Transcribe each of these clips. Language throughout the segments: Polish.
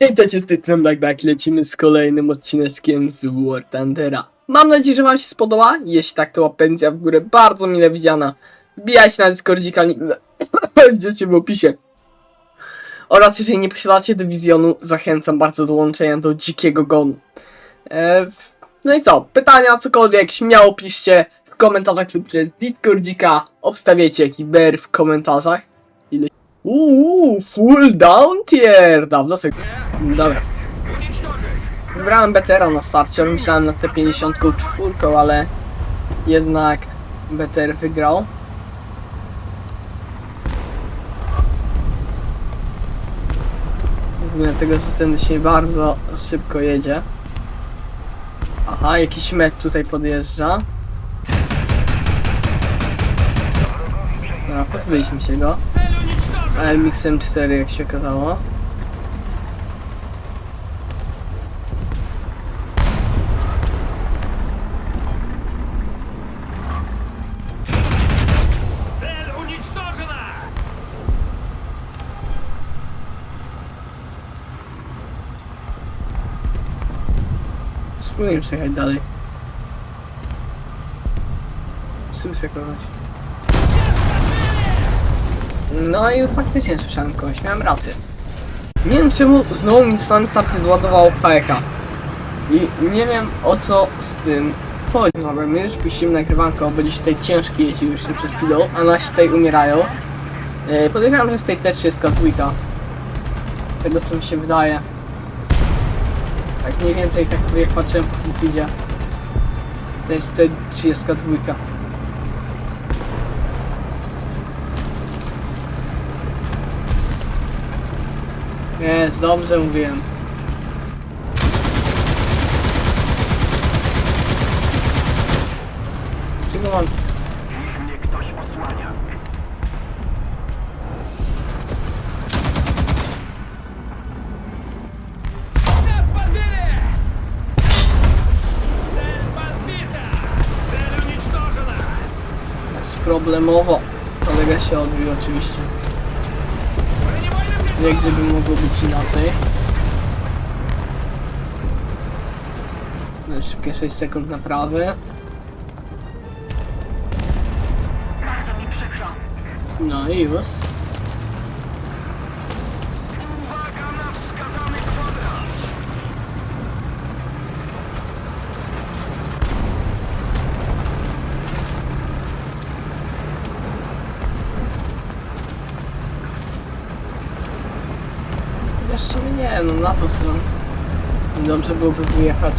Witajcie z tej strony Blackback, lecimy z kolejnym odcineczkiem z War Thundera. Mam nadzieję, że wam się spodoba, jeśli tak to łapencja w górę bardzo mile widziana. Wbijajcie na Discordzika, znajdziecie w opisie. Oraz jeżeli nie posiadacie dywizjonu, zachęcam bardzo do dołączenia do Dzikiego Gonu. E, w- no i co, pytania, cokolwiek, śmiało piszcie w komentarzach lub przez Discordzika. Obstawiajcie jaki ber w komentarzach. Ile... Uuu, full down tier! Dawno sobie... Dobra. Wybrałem Betera na starcie, myślałem na te 54, ale jednak Beter wygrał. Mimo tego, że ten dzisiaj bardzo szybko jedzie. Aha, jakiś met tutaj podjeżdża. Dobra, pozbyliśmy się go. MX-M4 jak się okazało. Spróbuję przejechać dalej. Słyszę kogoś. No i faktycznie słyszałem kogoś, miałem rację. Nie wiem czemu znowu mi sam stacji zładował PK. I nie wiem o co z tym chodzi. Dobra, my już puścimy nagrywanko, bo dziś tutaj ciężki jeździł jeszcze przed chwilą, a nasi tutaj umierają. Yy, podejrzewam, że z tej też jest dwójka. Tego co mi się wydaje. Tak mniej więcej tak jak patrzyłem po tym feedzie. To jest tutaj 32. Jest, dobrze mówiłem. Czego mam? Mnie ktoś osłania. Unicztożona! Bezproblemowo. Kolega się odbił oczywiście. Jak żeby mogło być inaczej. No, Szybkie 6 sekund naprawy. No i już. Uwaga na wskazany kwadrans! Jeszcze tą stronę. Dobrze byłoby wyjechać.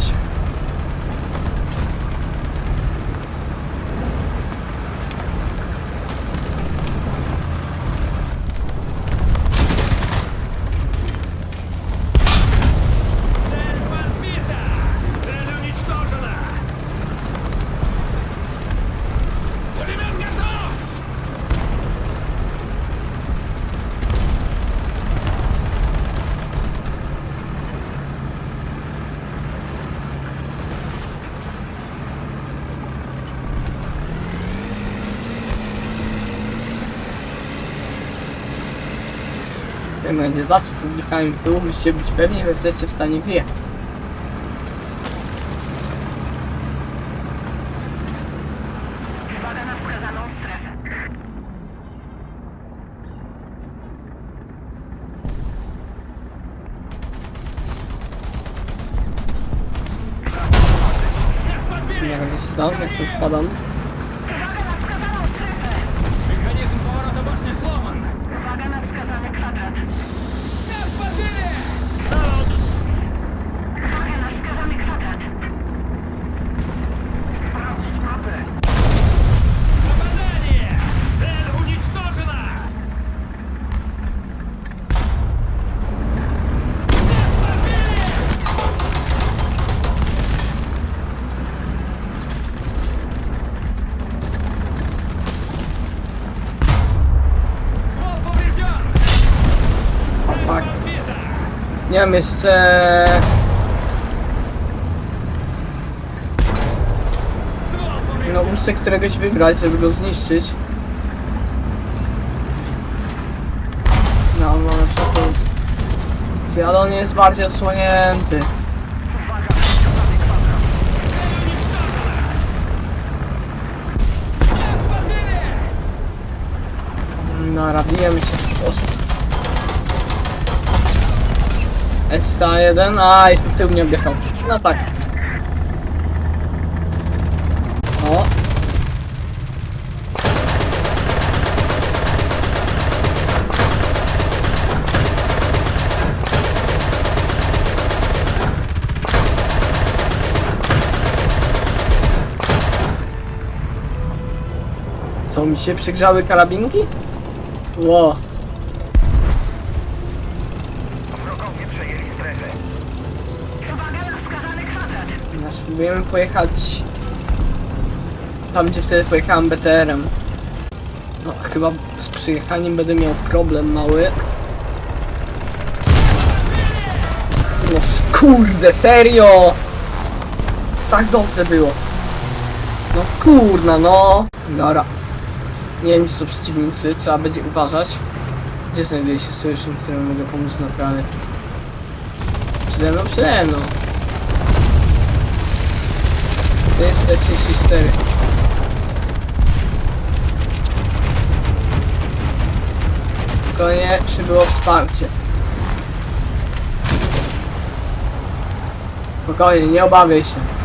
Jak będzie zawsze tu wjechałem w dół, musicie być pewni, że jesteście w stanie wyjechać. Nie wiem, wiesz co, ja stąd spadam. Nie mam jeszcze... No muszę któregoś wybrać, żeby go zniszczyć. No, mamy przepust. ale on jest bardziej osłonięty. Narabijemy się w STA1, a jeszcze tył nie objechał. No tak. O. Co mi się przygrzały karabinki? Ło. Wrogowie spróbujemy pojechać tam, gdzie wtedy pojechałem BTR-em. No, chyba z przyjechaniem będę miał problem mały. No kurde, serio! Tak dobrze było. No kurna, no. Dobra. Nie wiem, czy są przeciwnicy, trzeba będzie uważać. Gdzie znajduje się sojusznik, któremu mogę pomóc w naprawie? Przede mną, przede mną. To jest T34. Spokojnie, czy było wsparcie. Spokojnie, nie obawiaj się.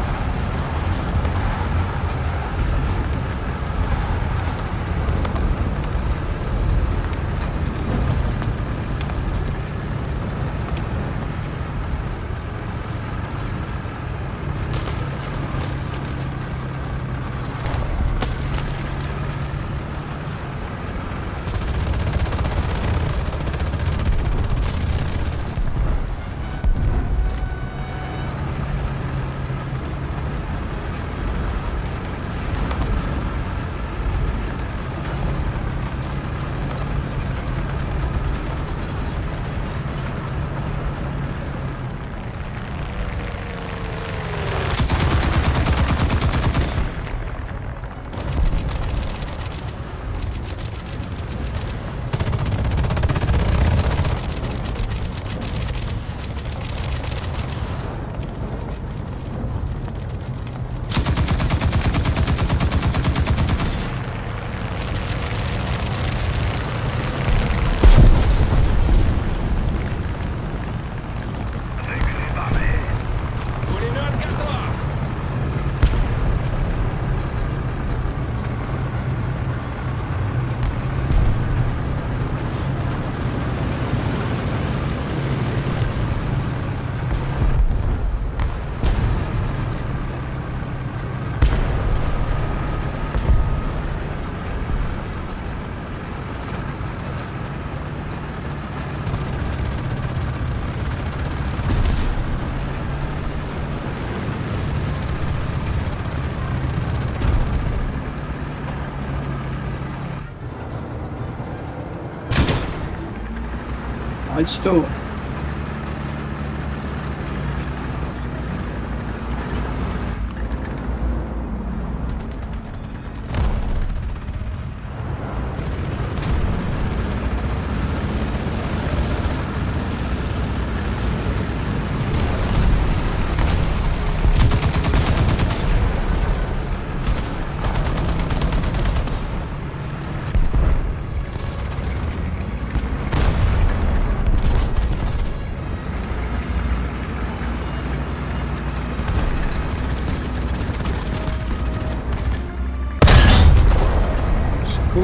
아 진짜.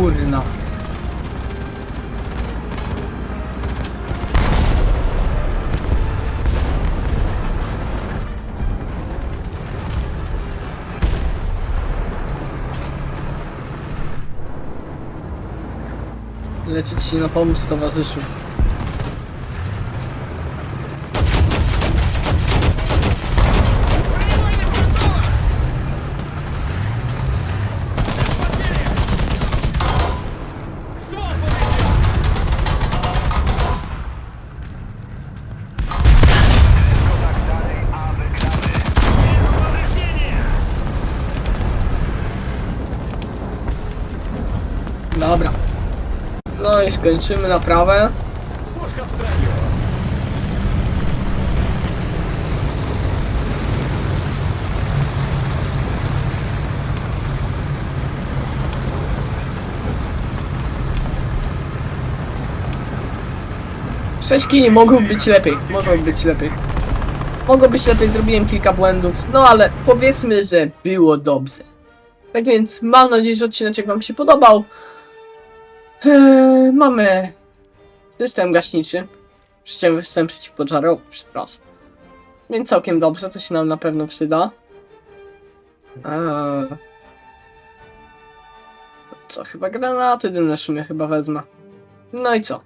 Kurna. Lecę ci na pomóc towarzyszu. Cześć, kończymy naprawę. Sześć kini mogą być lepiej, mogą być lepiej. Mogą być lepiej, zrobiłem kilka błędów, no ale powiedzmy, że było dobrze. Tak więc mam nadzieję, że odcinek Wam się podobał. Eee, mamy system gaśniczy. System, system przeciwpożarowy, przepraszam. Więc całkiem dobrze, to się nam na pewno przyda. Eee, co, chyba granaty dymne chyba wezmę. No i co?